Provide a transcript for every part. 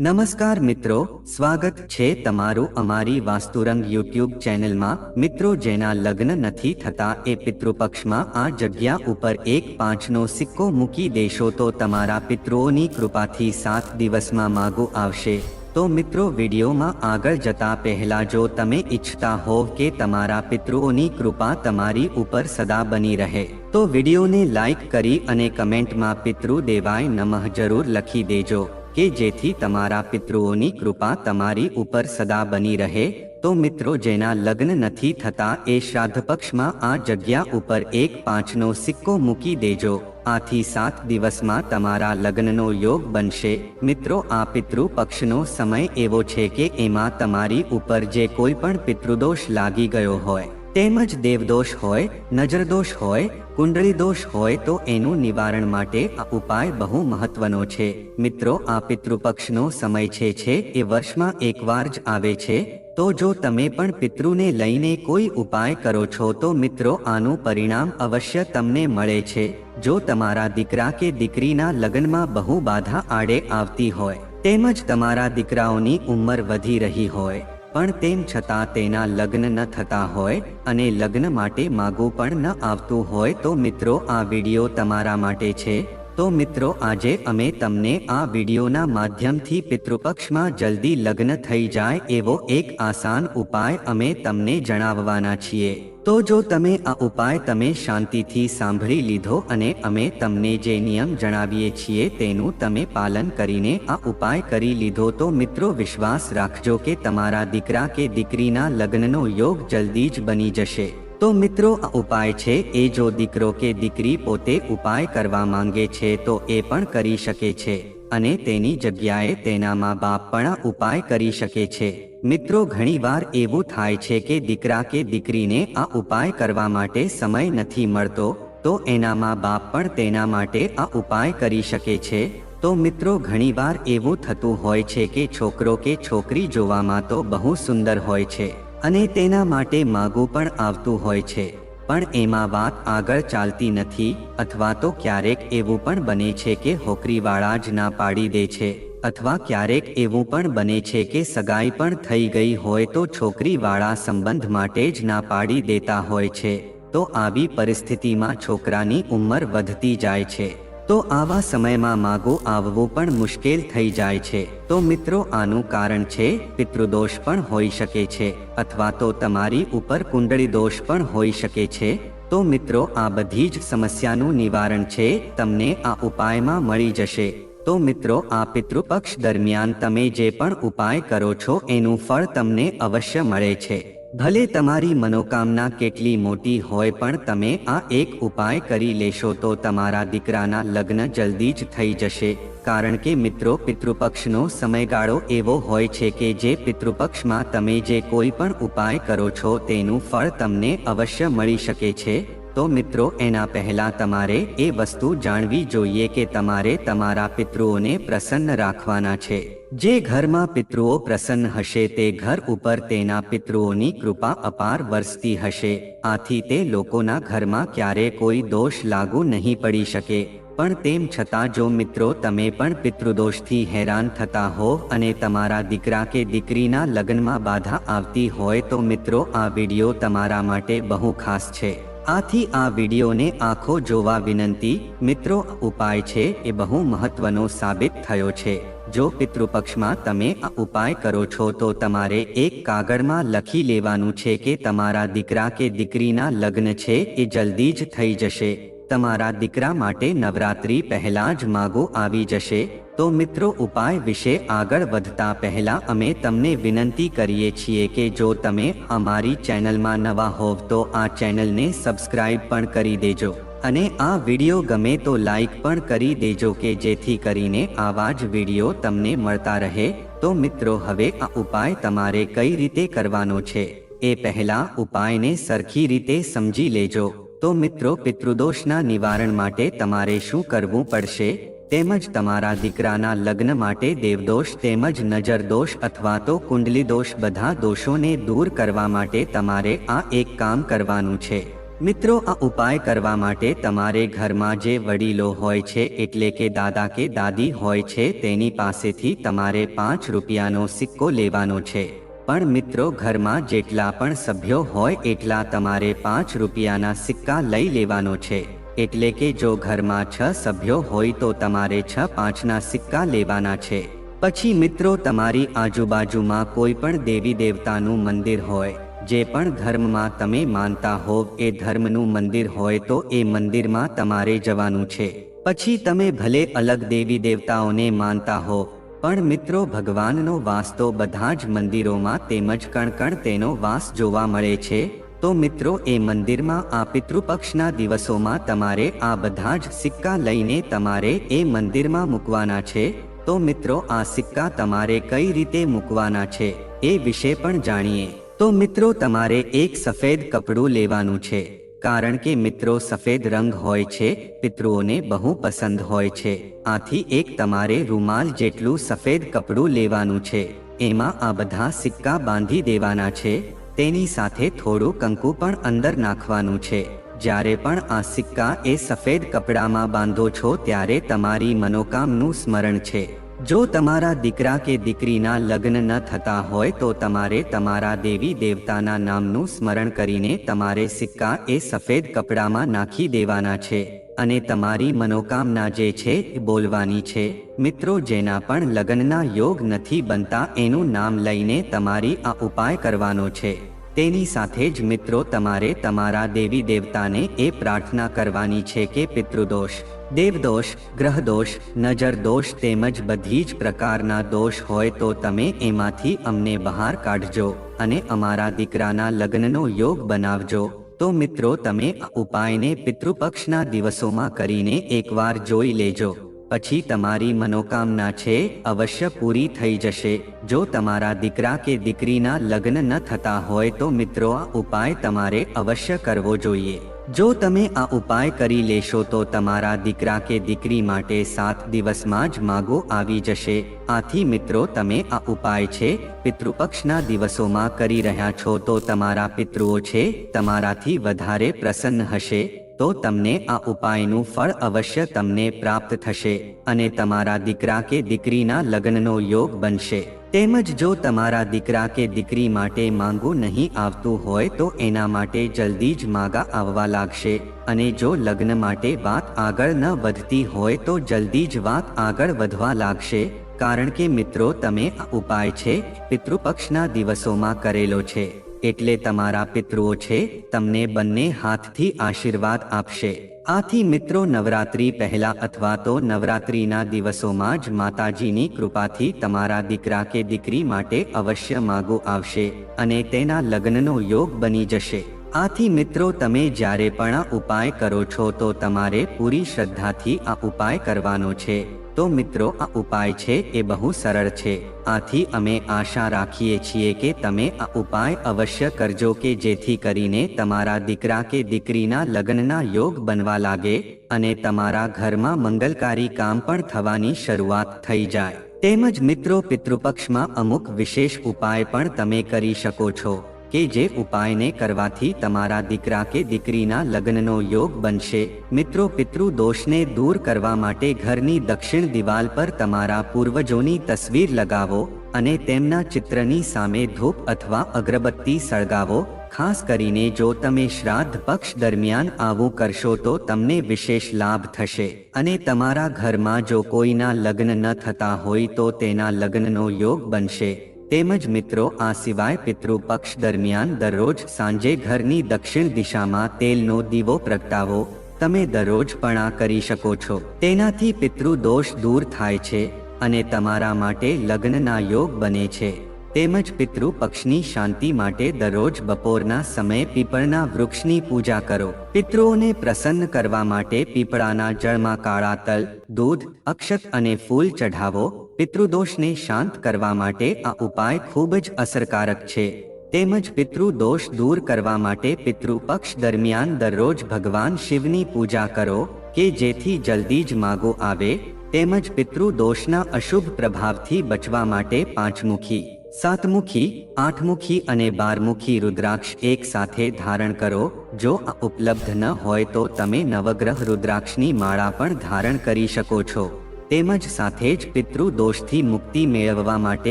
નમસ્કાર મિત્રો, સ્વાગત છે તમારું અમારી વાસ્તુરંગ યુટ્યુબ ચેનલમાં. મિત્રો, જેના લગ્ન નથી થતા, એ પિતૃપક્ષમાં આ જગ્યા ઉપર એક પાંચનો સિક્કો મૂકી દેશો તો તમારા પિતૃઓની કૃપાથી સાત દિવસમાં માગું આવશે. તો મિત્રો, વિડીયોમાં આગળ જતા પહેલા જો તમે ઈચ્છતા હો કે તમારા પિતૃઓની કૃપા તમારી ઉપર સદા બની રહે, તો વિડીયોને લાઈક કરી અને કમેન્ટમાં પિતૃ દેવાય નમઃ જરૂર લખી દેજો. કે જેથી તમારા પિતૃઓની કૃપા તમારી ઉપર સદા બની રહે, તો મિત્રો જેના લગ્ન નથી થતા એ શ્રાદ્ધ પક્ષમાં આ જગ્યા ઉપર એક પાંચનો સિક્કો મૂકી દેજો. આથી સાત દિવસમાં તમારા લગ્નનો યોગ બનશે. મિત્રો, આ પિતૃ પક્ષનો સમય એવો છે કે એમાં તમારી ઉપર જે કોઈ પણ પિતૃદોષ લાગી ગયો હોય, તેમજ દેવદોષ હોય, નજરદોષ હોય કુંડળી દોષ હોય તો એનું નિવારણ માટે આ ઉપાય બહુ મહત્વનો છે. મિત્રો, આ પિતૃપક્ષનો સમય છે છે, એ વર્ષમાં એકવાર જ આવે છે. તો જો તમે પણ પિતૃને લઈને કોઈ ઉપાય કરો છો તો મિત્રો, આનું પરિણામ અવશ્ય તમને મળે છે. જો તમારા દીકરા કે દીકરીના લગ્નમાં બહુ બાધા આડે આવતી હોય, તેમજ તમારા દીકરાઓની ઉંમર વધી રહી હોય પણ તેમ છતાં તેના લગ્ન ન થતા હોય અને લગ્ન માટે માગું પણ ન આવતું હોય તો મિત્રો, આ વીડિયો તમારા માટે છે. તો મિત્રો, આજે અમે તમને આ વિડીયોના માધ્યમથી પિતૃપક્ષમાં જલ્દી લગ્ન થઈ જાય એવો એક આસાન ઉપાય અમે તમને જણાવવાના છીએ. તો જો તમે આ ઉપાય તમે શાંતિથી સાંભળી લીધો અને અમે તમને જે નિયમ જણાવીએ છીએ તેનું તમે પાલન કરીને આ ઉપાય કરી લીધો, તો મિત્રો વિશ્વાસ રાખજો કે તમારા દીકરા કે દીકરીના લગ્નનો યોગ જલ્દી જ બની જશે. તો મિત્રો, આ ઉપાય છે. એ જો દીકરો કે દીકરી પોતે ઉપાય કરવા માંગે છે, તો એ પણ કરી શકે છે. અને તેની જગ્યાએ તેના મા બાપ પણ આ ઉપાય કરી શકે છે. મિત્રો, ઘણીવાર એવું થાય છે કે દીકરા કે દીકરીને આ ઉપાય કરવા માટે સમય નથી મળતો, તો એના મા બાપ પણ તેના માટે આ ઉપાય કરી શકે છે. તો મિત્રો, ઘણીવાર એવું થતું હોય છે કે છોકરો કે છોકરી જોવામાં તો બહુ સુંદર હોય છે. અને તેના માટે માગું પણ આવતું હોય છે. પણ એમાં વાત આગળ ચાલતી નથી, અથવા તો ક્યારેક એવું પણ બને છે કે હોકરીવાળા જ ના પાડી દે છે, અથવા ક્યારેક એવું પણ બને છે કે સગાઈ પણ થઈ ગઈ હોય તો છોકરીવાળા સંબંધ માટે જ ના પાડી દેતા હોય છે. તો આવી પરિસ્થિતિમાં છોકરાની ઉંમર વધતી જાય છે. તો આવા સમયમાં માગો આવવો પણ મુશ્કેલ થઈ જાય છે. તો મિત્રો, આનું કારણ છે, પિતૃદોષ પણ હોઈ શકે છે, અથવા તો તમારી ઉપર કુંડળી દોષ પણ હોઈ શકે છે. તો મિત્રો, આ બધી જ સમસ્યાનું નિવારણ છે, તમને આ ઉપાયમાં મળી જશે. તો મિત્રો, આ પિતૃપક્ષ દરમિયાન તમે જે પણ ઉપાય કરો છો, એનું ફળ તમને અવશ્ય મળે છે. ભલે તમારી મનોકામના કેટલી મોટી હોય પણ તમે આ એક ઉપાય કરી લેશો તો તમારા દીકરાના લગ્ન જલ્દી જ થઈ જશે. કારણ કે મિત્રો, પિતૃપક્ષનો સમયગાળો એવો હોય છે કે જે પિતૃપક્ષમાં તમે જે કોઈ પણ ઉપાય કરો છો તેનું ફળ તમને અવશ્ય મળી શકે છે. તો મિત્રો, એના પહેલા તમારે એ વસ્તુ જાણવી જોઈએ કે તમારે તમારા પિતૃઓને પ્રસન્ન રાખવાના છે. જે ઘરમાં પિતૃઓ પ્રસન્ન હશે તે ઘર ઉપર તેના પિતૃઓની કૃપા અપાર વરસતી હશે. આથી તે લોકોના ઘરમાં ક્યારે કોઈ દોષ લાગુ નહીં પડી શકે. પણ તેમ છતાં જો મિત્રો, તમે પણ પિતૃદોષથી હેરાન થતા હો અને તમારા દીકરા કે દીકરીના લગ્નમાં બાધા આવતી હોય તો મિત્રો, આ વીડિયો તમારા માટે બહુ ખાસ છે. આથી આ વિડીયોને આંખો જોવા વિનંતી, મિત્રો, ઉપાય છે એ બહુ મહત્વનો સાબિત થયો છે. જો પિતૃપક્ષમાં તમે આ ઉપાય કરો છો તો તમારે એક કાગળમાં લખી લેવાનું છે કે તમારા દીકરા કે દીકરીના લગ્ન છે એ જલ્દી જ થઈ જશે. તમારા દીકરા માટે નવરાત્રી પહેલા જ માગો આવી જશે. તો મિત્રો, ઉપાય વિશે આગળ વધતા પહેલા અમે તમને વિનંતી કરીએ છીએ કે જો તમે અમારી ચેનલમાં નવા હોવ તો આ ચેનલને સબસ્ક્રાઇબ પણ કરી દેજો અને આ વીડિયો ગમે તો લાઈક પણ કરી દેજો કે જેથી કરીને આવા જ વીડિયો તમને મળતા રહે. તો મિત્રો, હવે આ ઉપાય તમારે કઈ રીતે કરવાનો છે? એ પહેલા ઉપાયને સરખી રીતે સમજી લેજો. તો મિત્રો, પિતૃદોષના નિવારણ માટે તમારે શું કરવું પડશે? તેમજ તમારા દીકરાના લગ્ન માટે દેવદોષ તેમજ નજરદોષ અથવા તો કુંડલી દોષ બધા દોષોને દૂર કરવા માટે તમારે આ એક કામ કરવાનું છે. મિત્રો, આ ઉપાય કરવા માટે તમારે ઘરમાં જે વડીલો હોય છે, એટલે કે દાદા કે દાદી હોય છે, તેની પાસેથી તમારે પાંચ રૂપિયાનો સિક્કો લેવાનો છે. પણ મિત્રો, ઘરમાં જેટલા પણ સભ્યો હોય, એટલા તમારે પાંચ રૂપિયાના સિક્કા લઈ લેવાનો છે. એટલે કે જો ઘરમાં છ સભ્યો હોય તો તમારે છ પાંચના સિક્કા લેવાના છે. પછી મિત્રો તમારી આજુબાજુમાં કોઈ પણ દેવી દેવતાનું મંદિર હોય, જે પણ ધર્મમાં તમે માનતા હોવ એ ધર્મનું મંદિર હોય તો એ મંદિરમાં તમારે જવાનું છે. પછી તમે ભલે અલગ દેવી દેવતાઓને માનતા હો, પણ મિત્રો ભગવાનનો વાસ તો બધા જ મંદિરોમાં તેમજ કણ કણ તેનો વાસ જોવા મળે છે. તો મિત્રો, એ મંદિરમાં આ પિતૃપક્ષના દિવસોમાં તમારે આ બધા જ સિક્કા લઈને તમારે એ મંદિરમાં મૂકવાના છે. તો મિત્રો, આ સિક્કા તમારે કઈ રીતે મૂકવાના છે એ વિશે પણ જાણીએ. તો મિત્રો, તમારે એક સફેદ કપડું લેવાનું છે. કારણ કે મિત્રો, સફેદ રંગ હોય છે, પિતૃઓને બહુ પસંદ હોય છે. આથી એક તમારે રૂમાલ જેટલું સફેદ કપડું લેવાનું છે. એમાં આ બધા સિક્કા બાંધી દેવાના છે. તેની સાથે થોડું કંકુ પણ અંદર નાખવાનું છે. જ્યારે પણ આ સિક્કા એ સફેદ કપડામાં બાંધો છો ત્યારે તમારી મનોકામનું સ્મરણ છે. જો તમારા દીકરા કે દીકરીના લગ્ન ન થતા હોય તો તમારે તમારા દેવી દેવતાના નામનું સ્મરણ કરીને તમારે સિક્કા એ સફેદ કપડામાં નાખી દેવાના છે. અને તમારી મનોકામના જે છે એ બોલવાની છે. મિત્રો, જેના પણ લગ્નના યોગ નથી બનતા એનું નામ લઈને તમારી આ ઉપાય કરવાનો છે. તેની સાથે જ મિત્રો તમારે તમારા દેવી દેવતાને એ પ્રાર્થના કરવાની છે કે પિતૃદોષ, દેવદોષ, ગ્રહદોષ, નજર દોષ તેમજ બધી જ પ્રકારના દોષ હોય તો તમે એમાંથી અમને બહાર કાઢજો અને અમારા દીકરાના લગ્નનો યોગ બનાવજો. તો મિત્રો તમે ઉપાયને પિતૃપક્ષના દિવસોમાં કરીને એકવાર જોઈ લેજો. પછી તમારી મનોકામના છે, અવશ્ય પૂરી થઈ જશે. જો તમારા દીકરા કે દીકરીના લગ્ન ન થતા હોય તો મિત્રો, આ ઉપાય તમારે અવશ્ય કરવો જોઈએ. જો તમે આ ઉપાય કરી લેશો તો તમારા દીકરા કે દીકરી માટે સાત દિવસમાં જ માગો આવી જશે. આથી મિત્રો, તમે આ ઉપાય છે, પિતૃપક્ષના દિવસોમાં કરી રહ્યા છો તો તમારા પિતૃઓ છે, તમારાથી વધારે પ્રસન્ન હશે. તો તમને આ ઉપાયનું ફળ અવશ્ય તમને પ્રાપ્ત થશે અને તમારા દીકરા કે દીકરીના લગ્નનો યોગ બનશે. તેમજ જો તમારા દીકરા કે દીકરી માટે માંગવું નહીં આવતું હોય તો એના માટે જલ્દી જ માગા આવવા લાગશે. અને જો લગ્ન માટે વાત આગળ ન વધતી હોય તો જલ્દી જ વાત આગળ વધવા લાગશે. કારણ કે મિત્રો, તમે આ ઉપાય છે, પિતૃપક્ષના દિવસોમાં કરેલો છે. એટલે તમારા પિતૃઓ છે, તમને બંને હાથથી આશીર્વાદ આપશે. આથી મિત્રો, નવરાત્રી પહેલા અથવા તો નવરાત્રીના દિવસોમાં જ માતાજીની કૃપાથી તમારા દીકરા કે દીકરી માટે અવશ્ય માગો આવશે અને તેના લગ્નનો યોગ બની જશે. આથી મિત્રો, તમે જ્યારે પણ આ ઉપાય કરો છો તો તમારે પૂરી શ્રદ્ધાથી આ ઉપાય કરવાનો છે. તો મિત્રો, આ ઉપાય છે એ બહુ સરળ છે. આથી અમે આશા રાખીએ છીએ કે તમે આ ઉપાય અવશ્ય કરજો કે જેથી કરીને તમારા દીકરા કે દીકરીના લગ્નના યોગ બનવા લાગે અને તમારા ઘરમાં મંગલકારી કામ પણ થવાની શરૂઆત થઈ જાય. તેમજ મિત્રો, પિતૃપક્ષમાં અમુક વિશેષ ઉપાય પણ તમે કરી શકો છો. કે જે ઉપાયને કરવાથી તમારા દીકરા કે દીકરીના લગ્નનો યોગ બનશે. મિત્રો, પિતૃ દોષને દૂર કરવા માટે ઘરની દક્ષિણ દિવાલ પર તમારા પૂર્વજોની તસવીર લગાવો અને તેમના ચિત્રની સામે ધૂપ અથવા અગરબત્તી સળગાવો. ખાસ કરીને જો તમે શ્રાદ્ધ પક્ષ દરમિયાન આવું કરશો તો તમને વિશેષ લાભ થશે. અને તમારા ઘરમાં જો કોઈના લગ્ન ન થતા હોય તો તેના લગ્નનો યોગ બનશે. તેમજ મિત્રો, આ સિવાય પિતૃ પક્ષ દરમિયાન દરરોજ સાંજે ઘરની દક્ષિણ દિશામાં તેલનો દીવો પ્રગટાવો. તમે દરરોજ પણ આ કરી શકો છો. તેનાથી પિતૃ દોષ દૂર થાય છે અને તમારા માટે લગ્નના યોગ બને છે. તેમજ પિતૃ પક્ષની શાંતિ માટે દરરોજ બપોરના સમયે પીપળના વૃક્ષની પૂજા કરો. પિતૃઓને પ્રસન્ન કરવા માટે પીપળાના જળમાં કાળા તલ, દૂધ, અક્ષત અને ફૂલ ચઢાવો. પિતૃદોષને શાંત કરવા માટે આ ઉપાય ખૂબ જ અસરકારક છે. તેમજ પિતૃદોષ દૂર કરવા માટે પિતૃ પક્ષ દરમિયાન દરરોજ ભગવાન શિવની પૂજા કરો કે જેથી જલ્દી જ માગો આવે. તેમજ પિતૃદોષના અશુભ પ્રભાવથી બચવા માટે પાંચમુખી. સાતમુખી, આઠમુખી અને બારમુખી રુદ્રાક્ષ એક સાથે ધારણ કરો. જો આ ઉપલબ્ધ ન હોય તો તમે નવગ્રહ રુદ્રાક્ષની માળા પણ ધારણ કરી શકો છો. તેમજ સાથે જ પિતૃ દોષથી મુક્તિ મેળવવા માટે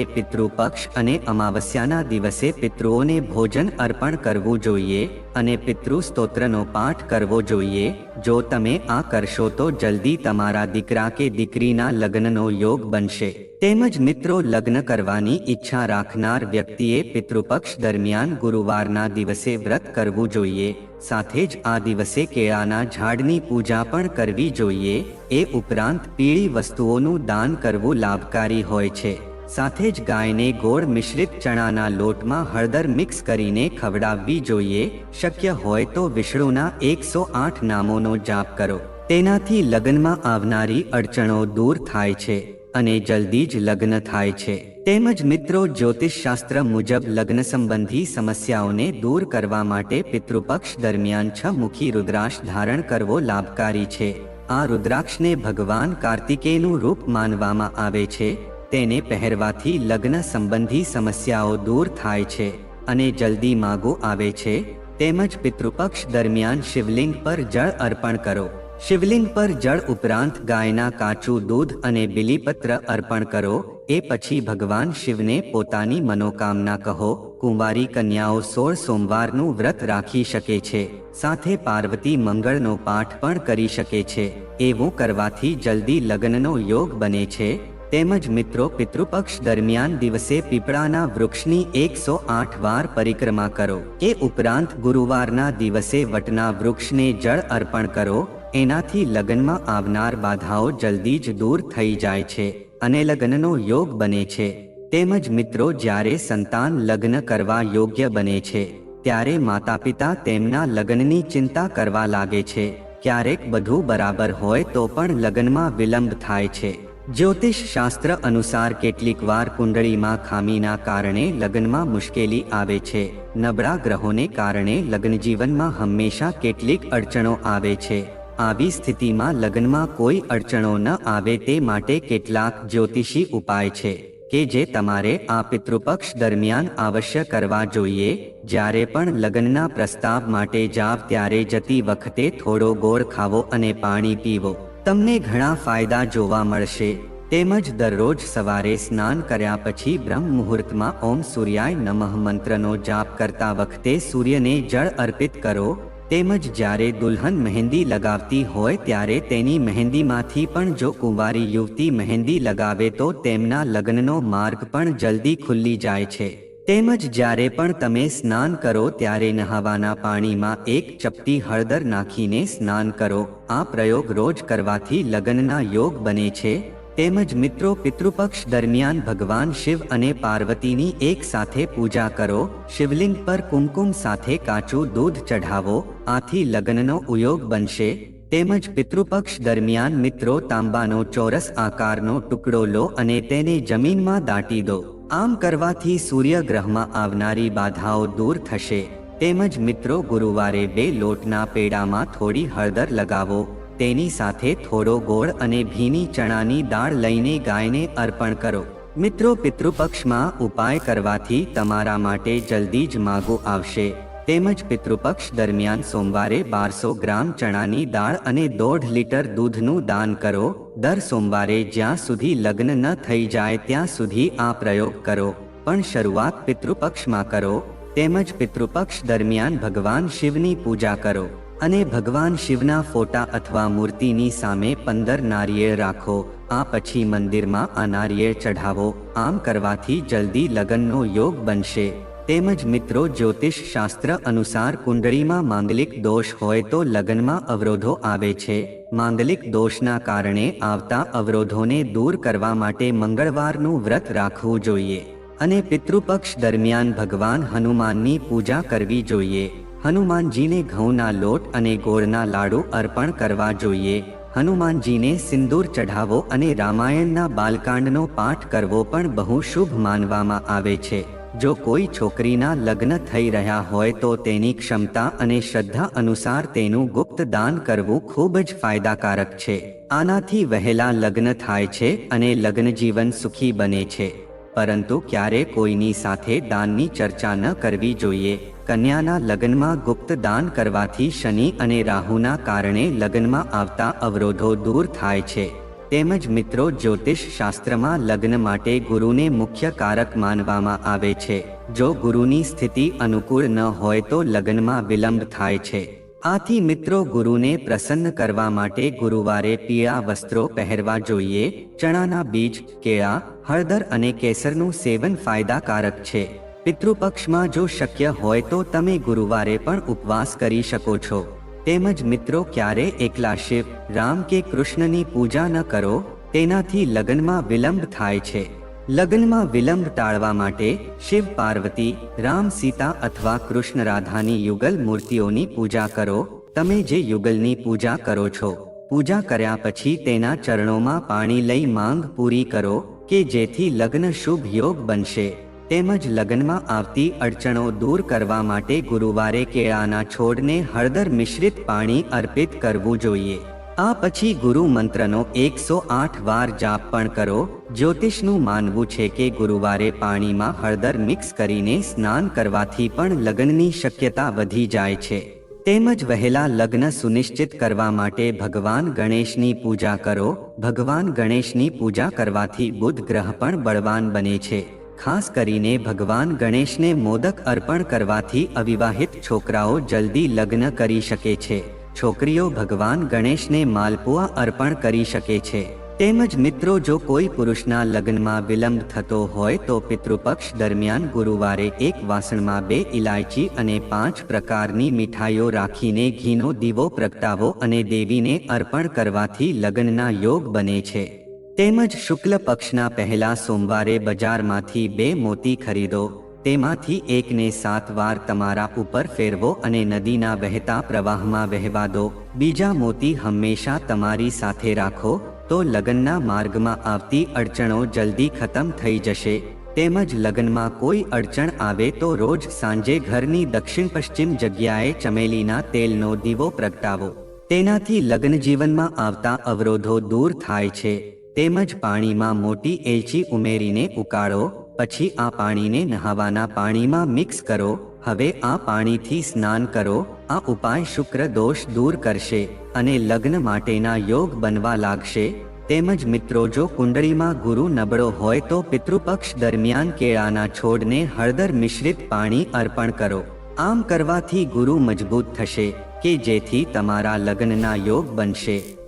પિતૃપક્ષ અને અમાવસ્યાના દિવસે પિતૃઓને ભોજન અર્પણ કરવું જોઈએ અને પિતૃ સ્તોત્રનો પાઠ કરવો જોઈએ. જો તમે આ કરશો તો જલ્દી તમારા દીકરા કે દીકરીના લગ્નનો યોગ બનશે. તેમજ મિત્રો, લગ્ન કરવાની ઈચ્છા રાખનાર વ્યક્તિએ પિતૃપક્ષ દરમિયાન ગુરુવારના દિવસે વ્રત કરવું જોઈએ. સાથે જ આ દિવસે કેળાના ઝાડની પૂજા પણ કરવી જોઈએ. એ ઉપરાંત પીળી વસ્તુઓનું દાન કરવું લાભકારી હોય છે. સાથે જ ગાયને ગોળ મિશ્રિત ચણાના લોટમાં હળદર મિક્સ કરીને ખવડાવવી જોઈએ. શક્ય હોય તો વિષ્ણુના એકસો આઠ નામોનો જાપ કરો. તેનાથી લગ્નમાં આવનારી અડચણો દૂર થાય છે અને જલ્દી જ લગ્ન થાય છે. તેમજ મિત્રો જ્યોતિષ શાસ્ત્ર મુજબ લગ્ન સંબંધી સમસ્યાઓને દૂર કરવા માટે પિતૃપક્ષ દરમિયાન છ મુખી રુદ્રાક્ષ ધારણ કરવો લાભકારી છે. આ રુદ્રાક્ષને ભગવાન કાર્તિકેયનું રૂપ માનવામાં આવે છે. તેને પહેરવાથી લગ્ન સંબંધી સમસ્યાઓ દૂર થાય છે અને જલ્દી માગો આવે છે. તેમજ પિતૃપક્ષ દરમિયાન શિવલિંગ પર જળ અર્પણ કરો. શિવલિંગ પર જળ ઉપરાંત ગાયના કાચું દૂધ અને બિલીપત્ર અર્પણ કરો, એ પછી ભગવાન શિવને પોતાની મનોકામના કહો, કુંવારી કન્યાઓ સોળ સોમવારનું વ્રત રાખી શકે છે, સાથે પાર્વતી મંગળનો પાઠ પણ કરી શકે છે, એવું કરવાથી જલ્દી લગ્નનો યોગ બને છે, તેમજ મિત્રો પિતૃપક્ષ દરમિયાન દિવસે પીપળાના વૃક્ષની એકસો આઠ વાર પરિક્રમા કરો, એ ઉપરાંત ગુરુવારના દિવસે વટના વૃક્ષને જળ અર્પણ કરો એનાથી લગ્નમાં આવનાર બાધાઓ જલ્દી જ દૂર થઈ જાય છે અને લગ્નનો યોગ બને છે. તેમજ મિત્રો, જ્યારે સંતાન લગ્ન કરવા યોગ્ય બને છે, ત્યારે માતા પિતા તેમના લગ્નની ચિંતા કરવા લાગે છે. ક્યારેક બધું બરાબર હોય તો પણ લગ્નમાં વિલંબ થાય છે. જ્યોતિષ શાસ્ત્ર અનુસાર કેટલીક વાર કુંડળીમાં ખામીના કારણે લગ્નમાં મુશ્કેલી આવે છે. નબળા ગ્રહોને કારણે લગ્ન જીવનમાં હંમેશા કેટલીક અડચણો આવે છે. આવી સ્થિતિમાં લગ્નમાં કોઈ અડચણો ન આવે તે માટે કેટલાક જ્યોતિષી ઉપાય છે કે જે તમારે આ પિતૃપક્ષ દરમિયાન અવશ્ય કરવા જોઈએ. જ્યારે પણ લગ્નના પ્રસ્તાવ માટે જાવ ત્યારે જતી વખતે થોડો ગોળ ખાવો અને પાણી પીવો. તમને ઘણા ફાયદા જોવા મળશે. તેમજ દરરોજ સવારે સ્નાન કર્યા પછી બ્રહ્મ મુહૂર્તમાં ઓમ સૂર્યાય નમઃ મંત્રનો જાપ કરતા વખતે સૂર્યને જળ અર્પિત કરો. તેમજ જ્યારે દુલ્હન મહેંદી લગાવતી હોય ત્યારે તેની મહેંદીમાંથી પણ જો કુંવારી યુવતી મહેંદી લગાવે તો તેમના લગ્નનો માર્ગ પણ જલ્દી ખુલ્લી જાય છે. તેમજ જ્યારે પણ તમે સ્નાન કરો ત્યારે નહાવાના પાણીમાં એક ચપટી હળદર નાખીને સ્નાન કરો. આ પ્રયોગ રોજ કરવાથી લગ્નના યોગ બને છે. તેમજ મિત્રો પિતૃપક્ષ દરમિયાન ભગવાન શિવ અને પાર્વતીની એક સાથે પૂજા કરો, શિવલિંગ પર કુમકુમ સાથે કાચું દૂધ ચઢાવો, આથી લગ્નનો ઉયોગ બનશે. તેમજ પિતૃપક્ષ દરમિયાન મિત્રો તાંબાનો ચોરસ આકારનો ટુકડો લો અને તેને જમીનમાં દાટી દો. આમ કરવાથી સૂર્યગ્રહમાં આવનારી બાધાઓ દૂર થશે. તેમજ મિત્રો ગુરુવારે બે લોટના પેડામાં થોડી હળદર લગાવો. તેની સાથે થોડો ગોળ અને ભીની ચણાની દાળ લઈને ગાયને અર્પણ કરો. મિત્રો પિતૃપક્ષમાં ઉપાય કરવાથી તમારા માટે જલ્દી જ માગો આવશે. તેમજ પિતૃપક્ષ દરમિયાન સોમવારે બારસો ગ્રામ ચણાની દાળ અને દોઢ લીટર દૂધનું દાન કરો. દર સોમવારે જ્યાં સુધી લગ્ન ન થઈ જાય ત્યાં સુધી આ પ્રયોગ કરો. પણ શરૂઆત પિતૃપક્ષમાં કરો. તેમજ પિતૃપક્ષ દરમિયાન ભગવાન શિવની પૂજા કરો. અને ભગવાન શિવના ફોટા અથવા મૂર્તિની સામે પંદર નારિયેળ રાખો, આ પછી મંદિરમાં આ નારિયેળ ચઢાવો, આમ કરવાથી જલ્દી લગ્નનો યોગ બનશે. તેમજ મિત્રો, જ્યોતિષ શાસ્ત્ર અનુસાર કુંડળીમાં માંગલિક દોષ હોય તો લગ્નમાં અવરોધો આવે છે. માંગલિક દોષના કારણે આવતા અવરોધોને દૂર કરવા માટે મંગળવારનું વ્રત રાખવું જોઈએ. અને પિતૃપક્ષ દરમિયાન ભગવાન હનુમાનની પૂજા કરવી જોઈએ. હનુમાનજીને ઘઉંના લોટ અને ગોળના લાડુ અર્પણ કરવા જોઈએ. હનુમાનજીને સિંદૂર ચઢાવો અને રામાયણના બાલકાંડનો પાઠ કરવો પણ બહુ શુભ માનવામાં આવે છે. જો કોઈ છોકરીના લગ્ન થઈ રહ્યા હોય તો તેની ક્ષમતા અને શ્રદ્ધા અનુસાર તેનું ગુપ્ત દાન કરવું ખૂબ જ ફાયદાકારક છે. આનાથી વહેલા લગ્ન થાય છે અને લગ્ન જીવન સુખી બને છે. પરંતુ ક્યારે કોઈની સાથે દાનની ચર્ચા ન કરવી જોઈએ? કન્યાના લગ્નમાં ગુપ્ત દાન કરવાથી શનિ અને રાહુના કારણે લગ્નમાં આવતા અવરોધો દૂર થાય છે. તેમજ મિત્રો જ્યોતિષ શાસ્ત્રમાં લગ્ન માટે ગુરુને મુખ્ય કારક માનવામાં આવે છે. જો ગુરુની સ્થિતિ અનુકૂળ ન હોય તો લગ્નમાં વિલંબ થાય છે. આથી મિત્રો ગુરુને પ્રસન્ન કરવા માટે ગુરુવારે પીળા વસ્ત્રો પહેરવા જોઈએ, ચણાના બીજ, કેળા, હળદર અને કેસરનું સેવન ફાયદાકારક છે. પિતૃપક્ષમાં જો શક્ય હોય તો તમે ગુરુવારે પણ ઉપવાસ કરી શકો છો. તેમજ મિત્રો ક્યારે એકલા શિવ, રામ કે કૃષ્ણની પૂજા ન કરો, તેનાથી લગ્નમાં વિલંબ થાય છે. લગ્નમાં વિલંબ ટાળવા માટે શિવ પાર્વતી, રામ સીતા અથવા કૃષ્ણ રાધાની યુગલ મૂર્તિઓની પૂજા કરો. તમે જે યુગલની પૂજા કરો છો, પૂજા કર્યા પછી તેના ચરણોમાં પાણી લઈ માંગ પૂરી કરો કે જેથી લગ્ન શુભ યોગ બનશે. તેમજ લગ્નમાં આવતી અડચણો દૂર કરવા માટે ગુરુવારે કેળાના છોડને હળદર મિશ્રિત પાણી અર્પિત કરવું જોઈએ. આ પછી ગુરુ મંત્રનો એકસો આઠ વાર જાપ પણ કરો. જ્યોતિષનું માનવું છે કે ગુરુવારે પાણીમાં હળદર મિક્સ કરીને સ્નાન કરવાથી પણ લગ્નની શક્યતા વધી જાય છે. તેમજ વહેલા લગ્ન સુનિશ્ચિત કરવા માટે ભગવાન ગણેશની પૂજા કરો. ભગવાન ગણેશની પૂજા કરવાથી બુધ ગ્રહ પણ બળવાન બને છે. ખાસ કરીને ભગવાન ગણેશને મોદક અર્પણ કરવાથી અવિવાહિત છોકરાઓ જલ્દી લગ્ન કરી શકે છે. છોકરીઓ ભગવાન ગણેશને માલપુઆ અર્પણ કરી શકે છે. તેમજ મિત્રો, જો કોઈ પુરુષના લગ્નમાં વિલંબ થતો હોય, તો પિતૃપક્ષ દરમિયાન ગુરુવારે એક વાસણમાં બે ઇલાયચી અને પાંચ પ્રકારની મીઠાઈઓ રાખીને ઘીનો દીવો પ્રગટાવો અને દેવીને અર્પણ કરવાથી લગ્નના યોગ બને છે. તેમજ શુક્લ પક્ષના પહેલા સોમવારે બજારમાંથી બે મોતી ખરીદો. તેમાંથી એકને સાત વાર તમારા ઉપર ફેરવો અને નદીના વહેતા પ્રવાહમાં વહેવા દો. બીજા મોતી હંમેશા તમારી સાથે રાખો, તો લગ્નના માર્ગમાં આવતી અડચણો જલ્દી ખતમ થઈ જશે. તેમજ લગ્નમાં કોઈ અડચણ આવે તો રોજ સાંજે ઘરની દક્ષિણ પશ્ચિમ જગ્યાએ ચમેલીના તેલનો દીવો પ્રગટાવો. તેનાથી લગ્ન જીવનમાં આવતા અવરોધો દૂર થાય છે. તેમજ પાણીમાં મોટી એલચી ઉમેરીને ઉકાળો. પછી આ પાણીને નહાવાના પાણીમાં મિક્સ કરો, હવે આ પાણીથી સ્નાન કરો, આ ઉપાય શુક્ર દોષ દૂર કરશે, અને લગ્ન માટેના યોગ બનવા લાગશે, તેમજ મિત્રો જો કુંડળીમાં ગુરુ નબળો હોય તો પિતૃપક્ષ દરમિયાન કેળાના છોડને હળદર મિશ્રિત પાણી અર્પણ કરો. આમ કરવાથી ગુરુ મજબૂત થશે, કે જેથી તમારા લગ્નના યોગ બનશે.